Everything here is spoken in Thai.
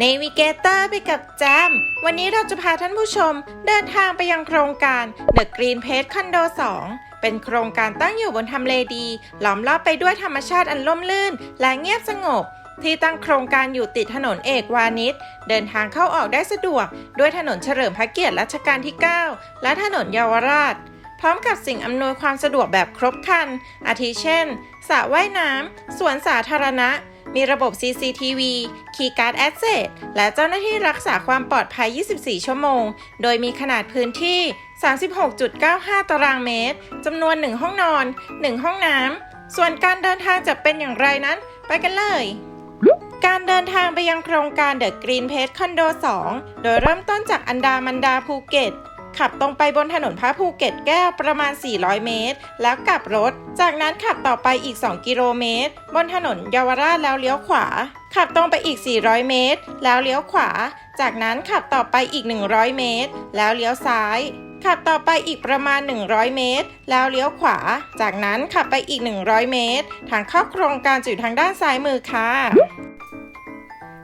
เนวิเกเตอร์ไปกับแจม วันนี้เราจะพาท่านผู้ชมเดินทางไปยังโครงการ The Green p a c e Condo 2 เป็นโครงการตั้งอยู่บนทำเลดี ล้อมรอบไปด้วยธรรมชาติอันล่มลื่น และเงียบสงบ ที่ตั้งโครงการอยู่ติดถนนเอกวานิชเดินทางเข้าออกได้สะดวก ด้วยถนนเฉลิมพระเกียรติรัชกาลที่ 9 และถนนเยาวราช พร้อมกับสิ่งอำนวยความสะดวกแบบครบครัน อาทิเช่นสระว่ายน้ำสวนสาธารณะ มีระบบ CCTV Keyguard Access และเจ้าหน้าที่รักษาความปลอดภัย 24 ชั่วโมง โดยมีขนาดพื้นที่ 36.95 ตารางเมตร จำนวน 1 ห้องนอน 1 ห้องน้ำ ส่วนการเดินทางจะเป็นอย่างไรนั้น ไปกันเลยการเดินทางไปยังโครงการ The Green p a c e Condo 2โดยเริ่มต้นจากอันดามันดาภูเก็ต ขับตรงไปบนถนนพระภูเก็ตแก้วประมาณ 400 เมตร แล้วกลับรถ จากนั้นขับต่อไปอีก 2 กิโลเมตร บนถนนเยาวราชแล้วเลี้ยวขวา ขับตรงไปอีก 400 เมตร แล้วเลี้ยวขวา จากนั้นขับต่อไปอีก 100 เมตร แล้วเลี้ยวซ้ายขับต่อไปอีกประมาณ 100 เมตร แล้วเลี้ยวขวา จากนั้นขับไปอีก 100 เมตร ทางเข้าโครงการจะอยู่ทางด้านซ้ายมือค่ะ